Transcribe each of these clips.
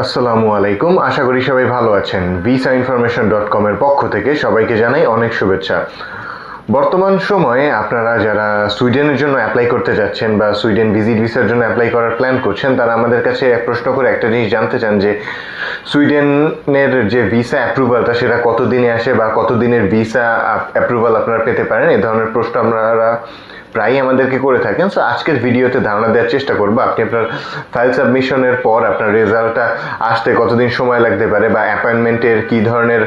আসসালামু আলাইকুম। আশা করি সবাই ভালো আছেন। ভিসা ইনফরমেশন ডট কমের পক্ষ থেকে সবাইকে জানাই অনেক শুভেচ্ছা। বর্তমান সময়ে আপনারা যারা সুইডেনের জন্য অ্যাপ্লাই করতে যাচ্ছেন বা সুইডেন ভিজিট ভিসার জন্য অ্যাপ্লাই করার প্ল্যান করছেন, তারা আমাদের কাছে প্রশ্ন করে একটা জিনিস জানতে চান যে, সুইডেনের যে ভিসা অ্যাপ্রুভালটা সেটা কতদিনে আসে বা কতদিনের ভিসা অ্যাপ্রুভাল আপনারা পেতে পারেন? এ ধরনের প্রশ্ন আপনারা প্রায়ই আমাদেরকে করে থাকেন। সো আজকের ভিডিওতে ধারণা দেওয়ার চেষ্টা করব। আপনি আপনার ফাইল সাবমিশনের পর আপনার রেজাল্টটা আসতে কতদিন সময় লাগতে পারে বা অ্যাপয়েন্টমেন্টের কী ধরনের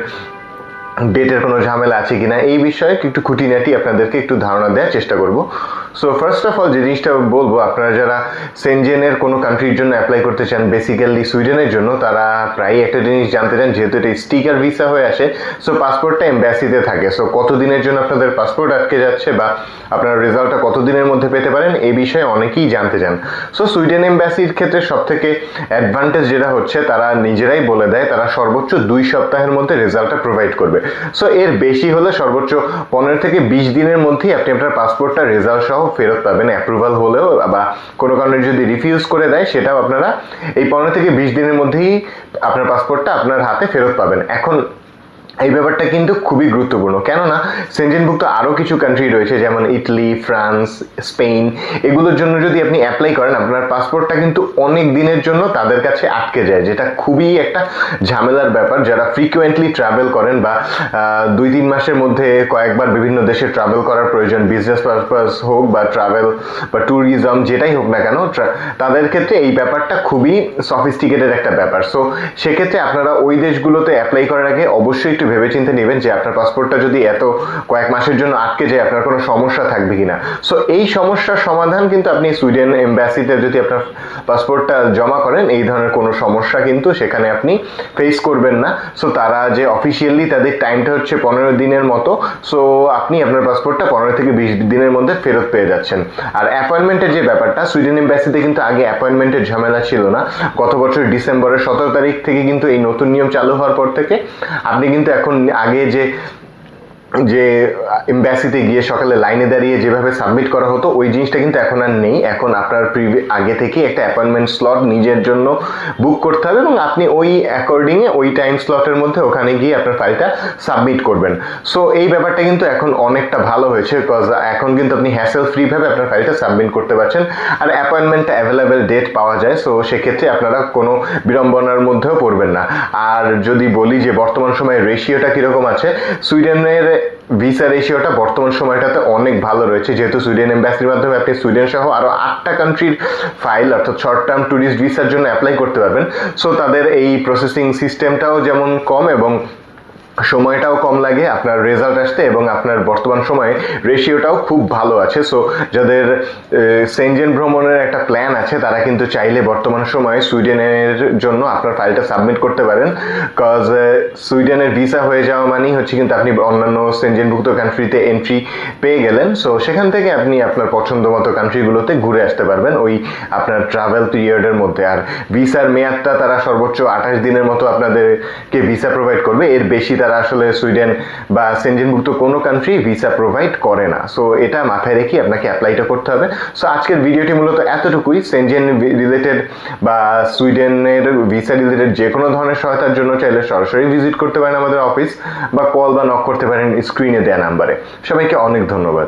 ডেটের কোনো ঝামেলা আছে কিনা, এই বিষয়ে একটু খুঁটিনাটি আপনাদেরকে একটু ধারণা দেওয়ার চেষ্টা করব। সো ফার্স্ট অফ অল যে জিনিসটা বলব, আপনারা যারা সেনজেনের কোনো কান্ট্রির জন্য অ্যাপ্লাই করতে চান বেসিক্যালি সুইডেনের জন্য, তারা প্রায় একটা জিনিস জানতে চান, যেহেতু এটা স্টিকার ভিসা হয়ে আসে। সো পাসপোর্টটা এম্বাসিতে থাকে। সো কতদিনের জন্য আপনাদের পাসপোর্ট আটকে যাচ্ছে বা আপনার রেজাল্টটা কতদিনের মধ্যে পেতে পারেন, এই বিষয়ে অনেকেই জানতে চান। সো সুইডেন এম্বাসির ক্ষেত্রে সব থেকে অ্যাডভান্টেজ যেটা হচ্ছে, তারা নিজেরাই বলে দেয়, তারা সর্বোচ্চ দুই সপ্তাহের মধ্যে রেজাল্টটা প্রোভাইড করবে। সো এর বেশি হলে সর্বোচ্চ পনেরো থেকে বিশ দিনের মধ্যেই আপনি আপনার পাসপোর্টটা রেজাল্ট সহ ফেরত পাবেন অ্যাপ্রুভাল হলেও বা কোনো কারণে যদি রিফিউজ করে দেয়, সেটাও আপনারা এই পনেরো থেকে বিশ দিনের মধ্যেই আপনার পাসপোর্টটা আপনার হাতে ফেরত পাবেন। এখন এই ব্যাপারটা কিন্তু খুবই গুরুত্বপূর্ণ। কেননা সেনজেনভুক্ত আরও কিছু কান্ট্রি রয়েছে, যেমন ইটালি ফ্রান্স স্পেন এগুলোর জন্য যদি আপনি অ্যাপ্লাই করেন, আপনার পাসপোর্টটা কিন্তু অনেক দিনের জন্য তাদের কাছে আটকে যায়, যেটা খুবই একটা ঝামেলার ব্যাপার। যারা ফ্রিকুয়েন্টলি ট্রাভেল করেন বা দুই তিন মাসের মধ্যে কয়েকবার বিভিন্ন দেশে ট্রাভেল করার প্রয়োজন বিজনেস পারপাস হোক বা ট্রাভেল বা ট্যুরিজম যেটাই হোক না কেন তাদের ক্ষেত্রে এই ব্যাপারটা খুবই সফিস্টিকেটেড একটা ব্যাপার। সো সেক্ষেত্রে আপনারা ওই দেশগুলোতে অ্যাপ্লাই করার আগে অবশ্যই একটু ভেবেচিন্তে নেবেন যে আপনার পাসপোর্টটা যদি এত কয়েক মাসের জন্য আটকে যায়, আপনার কোনো সমস্যা থাকবে কিনা? সো এই সমস্যার সমাধান কিন্তু আপনি সুইডেন এম্বাসিতে যদি আপনার পাসপোর্টটা জমা করেন, এই ধরনের কোনো সমস্যা কিন্তু সেখানে আপনি ফেস করবেন না। সো তারা যে অফিসিয়ালি তাদের টাইমটা হচ্ছে পনেরো দিনের মতো। সো আপনি আপনার পাসপোর্টটা পনেরো থেকে বিশ দিনের মধ্যে ফেরত পেয়ে যাচ্ছেন। আর অ্যাপয়েন্টমেন্টের যে ব্যাপারটা সুইডেন এম্বাসিতে কিন্তু আগে অ্যাপয়েন্টমেন্টের ঝামেলা ছিল না। গত বছর ডিসেম্বরের সতেরো তারিখ থেকে কিন্তু এই নতুন নিয়ম চালু হওয়ার পর থেকে আপনি কিন্তু এখন আগে যে যে এম্বাসিতে গিয়ে সকালে লাইনে দাঁড়িয়ে যেভাবে সাবমিট করা হতো, ওই জিনিসটা কিন্তু এখন আর নেই। এখন আপনার প্রিভি আগে থেকে একটা অ্যাপয়েন্টমেন্ট স্লট নিজের জন্য বুক করতে হবে এবং আপনি ওই অ্যাকর্ডিংয়ে ওই টাইম স্লটের মধ্যে ওখানে গিয়ে আপনার ফাইলটা সাবমিট করবেন। সো এই ব্যাপারটা কিন্তু এখন অনেকটা ভালো হয়েছে বিকজ এখন কিন্তু আপনি হ্যাসেল ফ্রিভাবে আপনার ফাইলটা সাবমিট করতে পারছেন আর অ্যাপয়েন্টমেন্টটা অ্যাভেলেবেল ডেট পাওয়া যায়। সো সেক্ষেত্রে আপনারা কোনো বিড়ম্বনার মধ্যেও পড়বেন না। আর যদি বলি যে বর্তমান সময়ে রেশিওটা কীরকম আছে সুইডেনের ভিসা রেশিওটা বর্তমান সময়টাতে অনেক ভালো রয়েছে। যেহেতু সুইডেন এম্বাসির মাধ্যমে আপনি সুইডেন সহ আরও আটটা কান্ট্রির ফাইল অর্থাৎ শর্ট টার্ম ট্যুরিস্ট ভিসার জন্য অ্যাপ্লাই করতে পারবেন। সো তাদের এই প্রসেসিং সিস্টেমটাও যেমন কম এবং সময়টাও কম লাগে, আপনার রেজাল্ট আসতে এবং আপনার বর্তমান সময়ে রেশিওটাও খুব ভালো আছে। সো যাদের সেনজেন ভ্রমণের একটা প্ল্যান আছে, তারা কিন্তু চাইলে বর্তমান সময়ে সুইডেনের জন্য আপনার ফাইলটা সাবমিট করতে পারেন। কজ সুইডেনের ভিসা হয়ে যাওয়া মানেই হচ্ছে কিন্তু আপনি অন্যান্য সেনজেনভুক্ত কান্ট্রিতে এন্ট্রি পেয়ে গেলেন। সো সেখান থেকে আপনি আপনার পছন্দ মতো কান্ট্রিগুলোতে ঘুরে আসতে পারবেন ওই আপনার ট্রাভেল পিরিয়ডের মধ্যে। আর ভিসার মেয়াদটা তারা সর্বোচ্চ আঠাশ দিনের মতো আপনাদেরকে ভিসা প্রোভাইড করবে। এর বেশি তারা আসলে সুইডেন বা সেনজেনভুক্ত কোনো কান্ট্রি ভিসা প্রোভাইড করে না। সো এটা মাথায় রেখে আপনাকে অ্যাপ্লাইটা করতে হবে। সো আজকের ভিডিওটি মূলত এতটুকুই। সেনজেন রিলেটেড বা সুইডেনের ভিসা রিলেটেড যে কোনো ধরনের সহায়তার জন্য চাইলে সরাসরি ভিজিট করতে পারেন আমাদের অফিস বা কল বা নক করতে পারেন স্ক্রিনে দেওয়া নাম্বারে সবাইকে অনেক ধন্যবাদ।